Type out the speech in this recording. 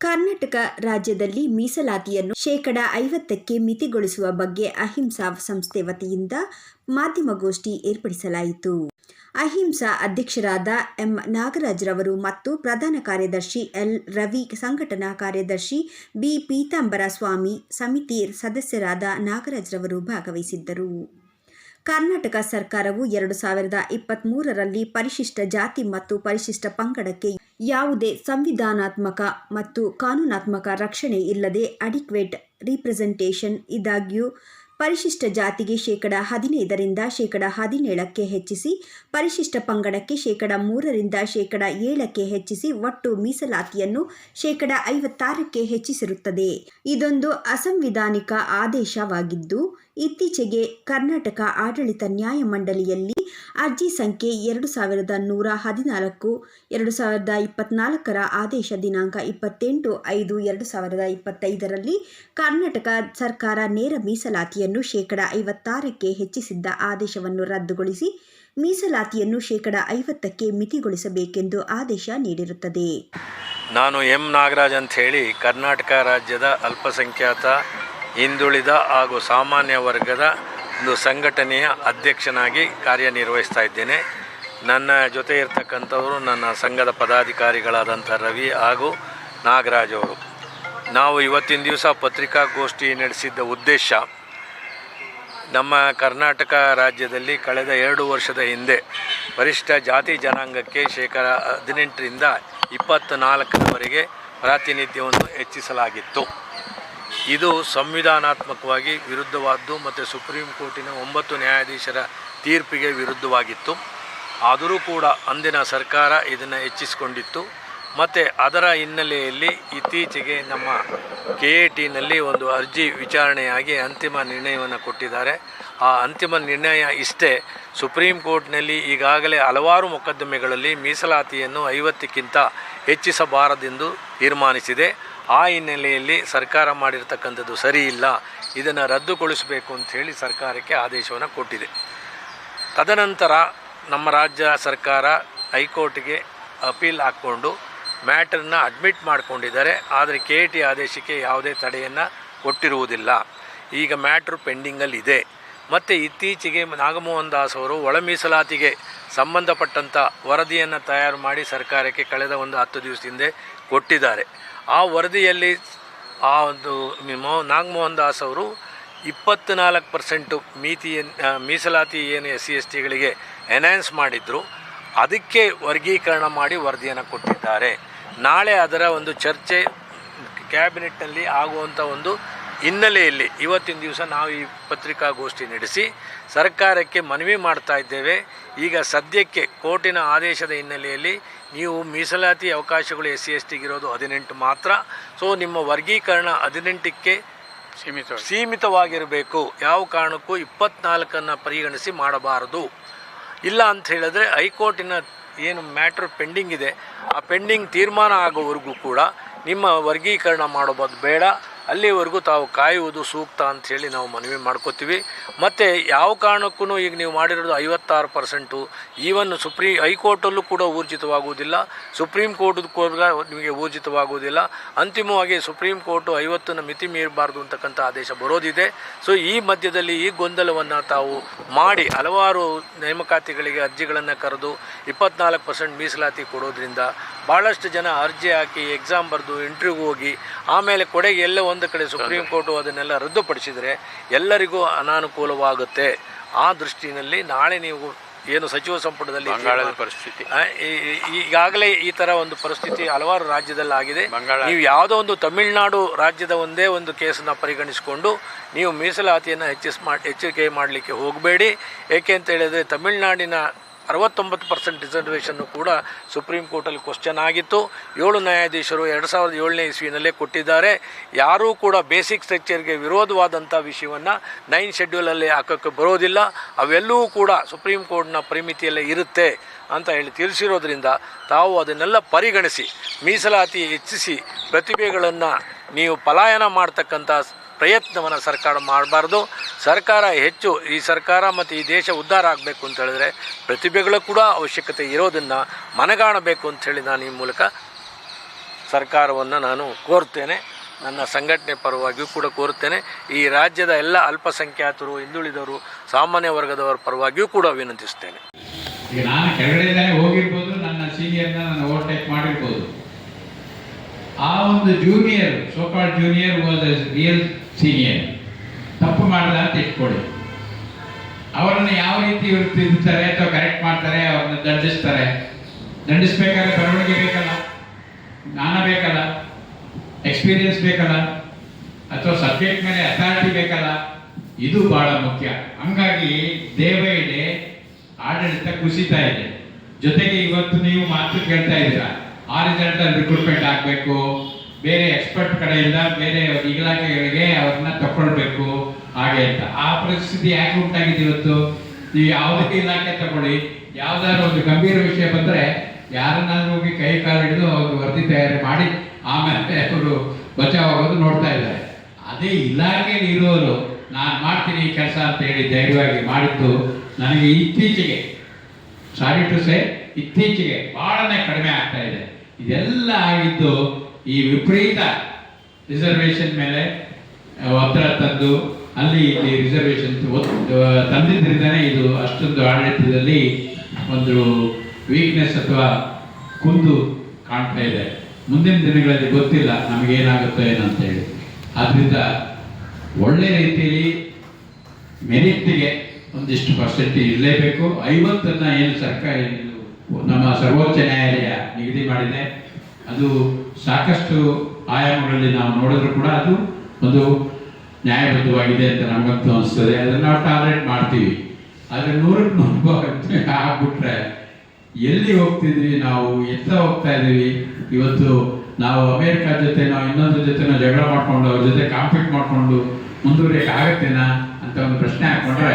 ಕರ್ನಾಟಕ ರಾಜ್ಯದಲ್ಲಿ ಮೀಸಲಾತಿಯನ್ನು ಶೇಕಡ ಐವತ್ತಕ್ಕೆ ಮಿತಿಗೊಳಿಸುವ ಬಗ್ಗೆ ಅಹಿಂಸಾ ಸಂಸ್ಥೆ ವತಿಯಿಂದ ಮಾಧ್ಯಮಗೋಷ್ಠಿ ಏರ್ಪಡಿಸಲಾಯಿತು. ಅಹಿಂಸಾ ಅಧ್ಯಕ್ಷರಾದ ಎಂ. ನಾಗರಾಜ್ರವರು ಮತ್ತು ಪ್ರಧಾನ ಕಾರ್ಯದರ್ಶಿ ಎಲ್. ರವಿ, ಸಂಘಟನಾ ಕಾರ್ಯದರ್ಶಿ ಬಿ. ಪೀತಾಂಬರ ಸ್ವಾಮಿ ಸಮಿತಿ ಸದಸ್ಯರಾದ ನಾಗರಾಜ್ರವರು ಭಾಗವಹಿಸಿದ್ದರು. ಕರ್ನಾಟಕ ಸರ್ಕಾರವು ಎರಡು ಸಾವಿರದ ಇಪ್ಪತ್ತ್ಮೂರರಲ್ಲಿ ಪರಿಶಿಷ್ಟ ಜಾತಿ ಮತ್ತು ಪರಿಶಿಷ್ಟ ಪಂಗಡಕ್ಕೆ ಯಾವುದೇ ಸಂವಿಧಾನಾತ್ಮಕ ಮತ್ತು ಕಾನೂನಾತ್ಮಕ ರಕ್ಷಣೆ ಇಲ್ಲದೆ ಅಡಿಕ್ವೇಟ್ ರೀಪ್ರೆಸೆಂಟೇಷನ್ ಇದಾಗ್ಯೂ ಪರಿಶಿಷ್ಟ ಜಾತಿಗೆ ಶೇಕಡ ಹದಿನೈದರಿಂದ ಶೇಕಡ ಹದಿನೇಳಕ್ಕೆ ಹೆಚ್ಚಿಸಿ, ಪರಿಶಿಷ್ಟ ಪಂಗಡಕ್ಕೆ ಶೇಕಡ ಮೂರರಿಂದ ಶೇಕಡ ಏಳಕ್ಕೆ ಹೆಚ್ಚಿಸಿ, ಒಟ್ಟು ಮೀಸಲಾತಿಯನ್ನು ಶೇಕಡ ಐವತ್ತಾರಕ್ಕೆ ಹೆಚ್ಚಿಸಿರುತ್ತದೆ. ಇದೊಂದು ಅಸಂವಿಧಾನಿಕ ಆದೇಶವಾಗಿದ್ದು ಇತ್ತೀಚೆಗೆ ಕರ್ನಾಟಕ ಆಡಳಿತ ನ್ಯಾಯಮಂಡಳಿಯಲ್ಲಿ ಅರ್ಜಿ ಸಂಖ್ಯೆ ಎರಡು ಸಾವಿರದ ನೂರ ಹದಿನಾಲ್ಕು, ಎರಡು ಸಾವಿರದ ಇಪ್ಪತ್ನಾಲ್ಕರ ಆದೇಶ ದಿನಾಂಕ ಇಪ್ಪತ್ತೆಂಟು ಐದು ಎರಡು ಸಾವಿರದ ಇಪ್ಪತ್ತೈದರಲ್ಲಿ ಕರ್ನಾಟಕ ಸರ್ಕಾರ ನೇರ ಮೀಸಲಾತಿಯನ್ನು ಶೇಕಡ ಐವತ್ತಾರಕ್ಕೆ ಹೆಚ್ಚಿಸಿದ್ದ ಆದೇಶವನ್ನು ರದ್ದುಗೊಳಿಸಿ ಮೀಸಲಾತಿಯನ್ನು ಶೇಕಡ ಐವತ್ತಕ್ಕೆ ಮಿತಿಗೊಳಿಸಬೇಕೆಂದು ಆದೇಶ ನೀಡಿರುತ್ತದೆ. ನಾನು ಎಂ ನಾಗರಾಜ್ ಅಂತ ಹೇಳಿ ಕರ್ನಾಟಕ ರಾಜ್ಯದ ಅಲ್ಪಸಂಖ್ಯಾತ ಹಿಂದುಳಿದ ಹಾಗೂ ಸಾಮಾನ್ಯ ವರ್ಗದ ಒಂದು ಸಂಘಟನೆಯ ಅಧ್ಯಕ್ಷನಾಗಿ ಕಾರ್ಯನಿರ್ವಹಿಸ್ತಾ ಇದ್ದೇನೆ. ನನ್ನ ಜೊತೆ ಇರ್ತಕ್ಕಂಥವರು ನನ್ನ ಸಂಘದ ಪದಾಧಿಕಾರಿಗಳಾದಂಥ ರವಿ ಹಾಗೂ ನಾಗರಾಜ್ ಅವರು. ನಾವು ಇವತ್ತಿನ ದಿವಸ ಪತ್ರಿಕಾಗೋಷ್ಠಿ ನಡೆಸಿದ್ದ ಉದ್ದೇಶ, ನಮ್ಮ ಕರ್ನಾಟಕ ರಾಜ್ಯದಲ್ಲಿ ಕಳೆದ ಎರಡು ವರ್ಷದ ಹಿಂದೆ ವರಿಷ್ಠ ಜಾತಿ ಜನಾಂಗಕ್ಕೆ ಶೇಕಡ ಹದಿನೆಂಟರಿಂದ ಇಪ್ಪತ್ತ್ನಾಲ್ಕರವರೆಗೆ ಪ್ರಾತಿನಿಧ್ಯವನ್ನು ಹೆಚ್ಚಿಸಲಾಗಿತ್ತು. ಇದು ಸಂವಿಧಾನಾತ್ಮಕವಾಗಿ ವಿರುದ್ಧವಾದ್ದು ಮತ್ತು ಸುಪ್ರೀಂ ಕೋರ್ಟಿನ ಒಂಬತ್ತು ನ್ಯಾಯಾಧೀಶರ ತೀರ್ಪಿಗೆ ವಿರುದ್ಧವಾಗಿತ್ತು. ಆದರೂ ಕೂಡ ಅಂದಿನ ಸರ್ಕಾರ ಇದನ್ನು ಹೆಚ್ಚಿಸಿಕೊಂಡಿತ್ತು. ಮತ್ತು ಅದರ ಹಿನ್ನೆಲೆಯಲ್ಲಿ ಇತ್ತೀಚೆಗೆ ನಮ್ಮ ಕೆ ಎ ಟಿನಲ್ಲಿ ಒಂದು ಅರ್ಜಿ ವಿಚಾರಣೆಯಾಗಿ ಅಂತಿಮ ನಿರ್ಣಯವನ್ನು ಕೊಟ್ಟಿದ್ದಾರೆ. ಆ ಅಂತಿಮ ನಿರ್ಣಯ ಇಷ್ಟೇ. ಸುಪ್ರೀಂ ಕೋರ್ಟ್ನಲ್ಲಿ ಈಗಾಗಲೇ ಹಲವಾರು ಮೊಕದ್ದಮೆಗಳಲ್ಲಿ ಮೀಸಲಾತಿಯನ್ನು ಐವತ್ತಕ್ಕಿಂತ ಹೆಚ್ಚಿಸಬಾರದೆಂದು ತೀರ್ಮಾನಿಸಿದೆ. ಆ ಹಿನ್ನೆಲೆಯಲ್ಲಿ ಸರ್ಕಾರ ಮಾಡಿರ್ತಕ್ಕಂಥದ್ದು ಸರಿ ಇಲ್ಲ, ಇದನ್ನು ರದ್ದುಗೊಳಿಸಬೇಕು ಹೇಳಿ ಸರ್ಕಾರಕ್ಕೆ ಆದೇಶವನ್ನು ಕೊಟ್ಟಿದೆ. ತದನಂತರ ನಮ್ಮ ರಾಜ್ಯ ಸರ್ಕಾರ ಹೈಕೋರ್ಟ್ಗೆ ಅಪೀಲ್ ಹಾಕ್ಕೊಂಡು ಮ್ಯಾಟರ್ನ ಅಡ್ಮಿಟ್ ಮಾಡಿಕೊಂಡಿದ್ದಾರೆ, ಆದರೆ ಕೆ ಟಿ ಆದೇಶಕ್ಕೆ ಯಾವುದೇ ತಡೆಯನ್ನು ಕೊಟ್ಟಿರುವುದಿಲ್ಲ. ಈಗ ಮ್ಯಾಟ್ರ್ ಪೆಂಡಿಂಗಲ್ಲಿ ಇದೆ. ಮತ್ತು ಇತ್ತೀಚೆಗೆ ನಾಗಮೋಹನ್ ದಾಸ್ ಅವರು ಒಳ ಮೀಸಲಾತಿಗೆ ಸಂಬಂಧಪಟ್ಟಂಥ ವರದಿಯನ್ನು ತಯಾರು ಮಾಡಿ ಸರ್ಕಾರಕ್ಕೆ ಕಳೆದ ಒಂದು ಹತ್ತು ದಿವಸದಿಂದ ಕೊಟ್ಟಿದ್ದಾರೆ. ಆ ವರದಿಯಲ್ಲಿ ಆ ಒಂದು ನಾಗಮೋಹನ್ ದಾಸ್ ಅವರು ಇಪ್ಪತ್ತ್ನಾಲ್ಕು ಪರ್ಸೆಂಟು ಮೀತಿಯನ್ನು ಮೀಸಲಾತಿ ಏನು ಎಸ್ ಸಿ, ಎಸ್ ಟಿಗಳಿಗೆ ಎನ್ಹ್ಯಾನ್ಸ್ ಮಾಡಿದ್ರು, ಅದಕ್ಕೆ ವರ್ಗೀಕರಣ ಮಾಡಿ ವರದಿಯನ್ನು ಕೊಟ್ಟಿದ್ದಾರೆ. ನಾಳೆ ಅದರ ಒಂದು ಚರ್ಚೆ, ಕ್ಯಾಬಿನೆಟ್ನಲ್ಲಿ ಆಗುವಂಥ ಒಂದು ಹಿನ್ನೆಲೆಯಲ್ಲಿ ಇವತ್ತಿನ ದಿವಸ ನಾವು ಈ ಪತ್ರಿಕಾಗೋಷ್ಠಿ ನಡೆಸಿ ಸರ್ಕಾರಕ್ಕೆ ಮನವಿ ಮಾಡ್ತಾ ಇದ್ದೇವೆ. ಈಗ ಸದ್ಯಕ್ಕೆ ಕೋರ್ಟಿನ ಆದೇಶದ ಹಿನ್ನೆಲೆಯಲ್ಲಿ ನೀವು ಮೀಸಲಾತಿ ಅವಕಾಶಗಳು ಎಸ್ ಸಿ ಎಸ್ ಟಿಗಿರೋದು ಹದಿನೆಂಟು ಮಾತ್ರ. ಸೊ ನಿಮ್ಮ ವರ್ಗೀಕರಣ ಹದಿನೆಂಟಕ್ಕೆ ಸೀಮಿತ ಸೀಮಿತವಾಗಿರಬೇಕು. ಯಾವ ಕಾರಣಕ್ಕೂ ಇಪ್ಪತ್ನಾಲ್ಕನ್ನು ಪರಿಗಣಿಸಿ ಮಾಡಬಾರದು. ಇಲ್ಲ ಅಂತ ಹೇಳಿದ್ರೆ ಹೈಕೋರ್ಟಿನ ಏನು ಮ್ಯಾಟ್ರ್ ಪೆಂಡಿಂಗ್ ಇದೆ. ಆ ಪೆಂಡಿಂಗ್ ತೀರ್ಮಾನ ಆಗೋವರೆಗೂ ಕೂಡ ನಿಮ್ಮ ವರ್ಗೀಕರಣ ಮಾಡೋದು ಬೇಡ. ಅಲ್ಲಿವರೆಗೂ ತಾವು ಕಾಯುವುದು ಸೂಕ್ತ ಅಂಥೇಳಿ ನಾವು ಮನವಿ ಮಾಡ್ಕೋತೀವಿ. ಮತ್ತು ಯಾವ ಕಾರಣಕ್ಕೂ ಈಗ ನೀವು ಮಾಡಿರೋದು ಐವತ್ತಾರು ಪರ್ಸೆಂಟು. ಈವನ್ ಸುಪ್ರೀ, ಹೈಕೋರ್ಟಲ್ಲೂ ಕೂಡ ಊರ್ಜಿತವಾಗುವುದಿಲ್ಲ. ಸುಪ್ರೀಂ ಕೋರ್ಟ್ ಕೂಡ ನಿಮಗೆ ಊರ್ಜಿತವಾಗುವುದಿಲ್ಲ. ಅಂತಿಮವಾಗಿ ಸುಪ್ರೀಂ ಕೋರ್ಟು ಐವತ್ತನ್ನು ಮಿತಿ ಮೀರಬಾರ್ದು ಅಂತಕ್ಕಂಥ ಆದೇಶ ಬರೋದಿದೆ. ಸೊ ಈ ಮಧ್ಯದಲ್ಲಿ ಈ ಗೊಂದಲವನ್ನು ತಾವು ಮಾಡಿ ಹಲವಾರು ನೇಮಕಾತಿಗಳಿಗೆ ಅರ್ಜಿಗಳನ್ನು ಕರೆದು ಇಪ್ಪತ್ನಾಲ್ಕು ಪರ್ಸೆಂಟ್ ಮೀಸಲಾತಿ ಕೊಡೋದ್ರಿಂದ ಭಾಳಷ್ಟು ಜನ ಅರ್ಜಿ ಹಾಕಿ ಎಕ್ಸಾಮ್ ಬರೆದು ಇಂಟರ್ವ್ಯೂ ಹೋಗಿ ಆಮೇಲೆ ಕೊಡೆಗೆ ಎಲ್ಲ ಒಂದು ಕಡೆ ಸುಪ್ರೀಂ ಕೋರ್ಟು ಅದನ್ನೆಲ್ಲ ರದ್ದುಪಡಿಸಿದರೆ ಎಲ್ಲರಿಗೂ ಅನಾನುಕೂಲವಾಗುತ್ತೆ. ಆ ದೃಷ್ಟಿನಲ್ಲಿ ನಾಳೆ ನೀವು ಏನು ಸಚಿವ ಸಂಪುಟದಲ್ಲಿ ಪರಿಸ್ಥಿತಿ. ಈಗಾಗಲೇ ಈ ತರ ಒಂದು ಪರಿಸ್ಥಿತಿ ಹಲವಾರು ರಾಜ್ಯದಲ್ಲಿ ಆಗಿದೆ ನೀವು ಯಾವುದೋ ಒಂದು ತಮಿಳುನಾಡು ರಾಜ್ಯದ ಒಂದೇ ಒಂದು ಕೇಸನ್ನು ಪರಿಗಣಿಸಿಕೊಂಡು ನೀವು ಮೀಸಲಾತಿಯನ್ನು ಹೆಚ್ಚಿಸ್ ಮಾಡಿ ಹೆಚ್ಚಿಗೆ ಮಾಡಲಿಕ್ಕೆ ಹೋಗಬೇಡಿ. ಏಕೆ ಅಂತ ಹೇಳಿದ್ರೆ ತಮಿಳುನಾಡಿನ ಅರವತ್ತೊಂಬತ್ತು ಪರ್ಸೆಂಟ್ ರಿಸರ್ವೇಷನ್ನು ಕೂಡ ಸುಪ್ರೀಂ ಕೋರ್ಟಲ್ಲಿ ಕ್ವಶನ್ ಆಗಿತ್ತು. ಏಳು ನ್ಯಾಯಾಧೀಶರು ಎರಡು ಸಾವಿರದ ಏಳನೇ ಇಸ್ವಿನಲ್ಲೇ ಕೊಟ್ಟಿದ್ದಾರೆ. ಯಾರೂ ಕೂಡ ಬೇಸಿಕ್ ಸ್ಟ್ರಕ್ಚರ್ಗೆ ವಿರೋಧವಾದಂಥ ವಿಷಯವನ್ನು ನೈನ್ ಶೆಡ್ಯೂಲಲ್ಲಿ ಹಾಕೋಕ್ಕೆ ಬರೋದಿಲ್ಲ. ಅವೆಲ್ಲವೂ ಕೂಡ ಸುಪ್ರೀಂ ಕೋರ್ಟ್ನ ಪರಿಮಿತಿಯಲ್ಲೇ ಇರುತ್ತೆ ಅಂತ ಹೇಳಿ ತಿಳಿಸಿರೋದ್ರಿಂದ ತಾವು ಅದನ್ನೆಲ್ಲ ಪರಿಗಣಿಸಿ, ಮೀಸಲಾತಿ ಹೆಚ್ಚಿಸಿ, ಪ್ರತಿಭೆಗಳನ್ನು ನೀವು ಪಲಾಯನ ಮಾಡ್ತಕ್ಕಂಥ ಪ್ರಯತ್ನವನ್ನು ಸರ್ಕಾರ ಮಾಡಬಾರ್ದು. ಸರ್ಕಾರ ಹೆಚ್ಚು ಈ ಸರ್ಕಾರ ಮತ್ತು ಈ ದೇಶ ಉದ್ಧಾರ ಆಗಬೇಕು ಅಂತ ಹೇಳಿದ್ರೆ ಪ್ರತಿಭೆಗಳು ಕೂಡ ಅವಶ್ಯಕತೆ ಇರೋದನ್ನು ಮನಗಾಣಬೇಕು ಅಂಥೇಳಿ ನಾನು ಈ ಮೂಲಕ ಸರ್ಕಾರವನ್ನು ನಾನು ಕೋರ್ತೇನೆ. ನನ್ನ ಸಂಘಟನೆ ಪರವಾಗಿಯೂ ಕೂಡ ಕೋರುತ್ತೇನೆ ಈ ರಾಜ್ಯದ ಎಲ್ಲ ಅಲ್ಪಸಂಖ್ಯಾತರು, ಹಿಂದುಳಿದವರು, ಸಾಮಾನ್ಯ ವರ್ಗದವರ ಪರವಾಗಿಯೂ ಕೂಡ ವಿನಂತಿಸ್ತೇನೆ ಈಗ ನಾನು ಕೆಳಗಡೆಯಿಂದಲೇ ಹೋಗಿರ್ಬೋದು, ನನ್ನ ಸೀನಿಯರ್ನ ನಾನು ಓವರ್ಟೇಕ್ ಮಾಡಿರ್ಬೋದು. ಆ ಒಂದು junior so called junior was real senior. ತಪ್ಪು ಮಾಡಲ್ಲ ಅಂತ ಇಟ್ಕೊಳ್ಳಿ. ಅವರನ್ನು ಯಾವ ರೀತಿ ಇವರು ತಿಂತಾರೆ ಅಥವಾ ಕರೆಕ್ಟ್ ಮಾಡ್ತಾರೆ, ಅವ್ರನ್ನ ದಂಡಿಸ್ತಾರೆ? ದಂಡಿಸ್ಬೇಕಾದ್ರೆ ಬರವಣಿಗೆ ಬೇಕಲ್ಲ? ಜ್ಞಾನ ಬೇಕಲ್ಲ? ಎಕ್ಸ್ಪೀರಿಯನ್ಸ್ ಬೇಕಲ್ಲ? ಅಥವಾ ಸಬ್ಜೆಕ್ಟ್ ಮೇಲೆ ಅಥಾರಿಟಿ ಬೇಕಲ್ಲ? ಇದು ಬಹಳ ಮುಖ್ಯ. ಹಂಗಾಗಿ ಡೇ ಬೈ ಡೇ ಆಡಳಿತ ಕುಸಿತಾ ಇದೆ. ಜೊತೆಗೆ ಇವತ್ತು ನೀವು ಮಾತು ಕೇಳ್ತಾ ಇದ್ದೀರಾ, ಆ ರಿಸಲ್ಟ್ ರಿಕ್ರೂಟ್ಮೆಂಟ್ ಆಗಬೇಕು ಬೇರೆ ಎಕ್ಸ್ಪರ್ಟ್ ಕಡೆಯಿಂದ ಬೇರೆ ಇಲಾಖೆಗಳಿಗೆ ಅವ್ರನ್ನ ತಕೊಳ್ಬೇಕು. ಹಾಗೆ ಅಂತ. ಆ ಪರಿಸ್ಥಿತಿ ಯಾಕೆ ಉಂಟಾಗಿದೆ ಇವತ್ತು? ನೀವು ಯಾವುದೇ ಇಲಾಖೆ ತಗೊಳ್ಳಿ. ಯಾವ್ದಾದ್ರು ಒಂದು ಗಂಭೀರ ವಿಷಯ ಬಂದ್ರೆ ಯಾರನ್ನಾದ್ರೂ ಹೋಗಿ ಕೈ ಕಾಲು ಹಿಡಿದು ಅವರು ವರದಿ ತಯಾರಿ ಮಾಡಿ, ಆಮೇಲೆ ಅವರು ಬಚಾವಾಗೋದು ನೋಡ್ತಾ ಇದ್ದಾರೆ. ಅದೇ ಇಲಾಖೆಯಲ್ಲಿ ಇರೋರು, ನಾನು ಮಾಡ್ತೀನಿ ಈ ಕೆಲಸ ಅಂತ ಹೇಳಿ ಧೈರ್ಯವಾಗಿ ಮಾಡಿದ್ದು ನನಗೆ ಇತ್ತೀಚೆಗೆ ಸಾರಿ ಟು ಸೇ ಇತ್ತೀಚೆಗೆ ಬಹಳನೇ ಕಡಿಮೆ ಆಗ್ತಾ ಇದೆ. ಇದೆಲ್ಲ ಆಗಿದ್ದು ಈ ವಿಪರೀತ ರಿಸರ್ವೇಶನ್ ಮೇಲೆ ಒತ್ತಡ ತಂದು, ಅಲ್ಲಿ ಇಲ್ಲಿ ರಿಸರ್ವೇಶನ್ ತಂದಿದ್ದರಿಂದನೇ ಇದು ಅಷ್ಟೊಂದು ಆಡಳಿತದಲ್ಲಿ ಒಂದು ವೀಕ್ನೆಸ್ ಅಥವಾ ಕುಂದು ಕಾಣ್ತಾ ಇದೆ. ಮುಂದಿನ ದಿನಗಳಲ್ಲಿ ಗೊತ್ತಿಲ್ಲ ನಮಗೇನಾಗುತ್ತೋ ಏನೋ ಅಂತ ಹೇಳಿ. ಆದ್ದರಿಂದ ಒಳ್ಳೆ ರೀತಿಯಲ್ಲಿ ಮೆರಿಟ್ಗೆ ಒಂದಿಷ್ಟು ಪರ್ಸೆಂಟ್ ಇರಲೇಬೇಕು. ಐವತ್ತನ್ನು ಏನು ಸರ್ಕಾರ, ನಮ್ಮ ಸರ್ವೋಚ್ಚ ನ್ಯಾಯಾಲಯ ನಿಗದಿ ಮಾಡಿದೆ. ಅದು ಸಾಕಷ್ಟು ಆಯಾಮಗಳಲ್ಲಿ ನಾವು ನೋಡಿದ್ರು ಕೂಡ ಅದು ಒಂದು ನ್ಯಾಯಬದ್ಧವಾಗಿದೆ ಅಂತ ನಮಗಂತೂ ಅನಿಸ್ತದೆ. ಅದನ್ನು ನಾವು ಟಾಲರೇಟ್ ಮಾಡ್ತೀವಿ. ಆದರೆ ನೂರಕ್ಕೆ ನೂರು ಆಗ್ಬಿಟ್ರೆ ಎಲ್ಲಿ ಹೋಗ್ತಿದ್ವಿ ನಾವು ಎತ್ತ ಹೋಗ್ತಾ ಇದೀವಿ ಇವತ್ತು ನಾವು ಅಮೇರಿಕಾ ಜೊತೆ, ನಾವು ಇನ್ನೊಂದ್ರ ಜೊತೆ ನಾವು ಜಗಳ ಮಾಡ್ಕೊಂಡು, ಅವ್ರ ಜೊತೆ ಕಾಂಪೀಟ್ ಮಾಡ್ಕೊಂಡು ಮುಂದುವರಿಯಕ್ಕೆ ಆಗತ್ತೇನಾ ಅಂತ ಒಂದು ಪ್ರಶ್ನೆ ಹಾಕೊಂಡ್ರೆ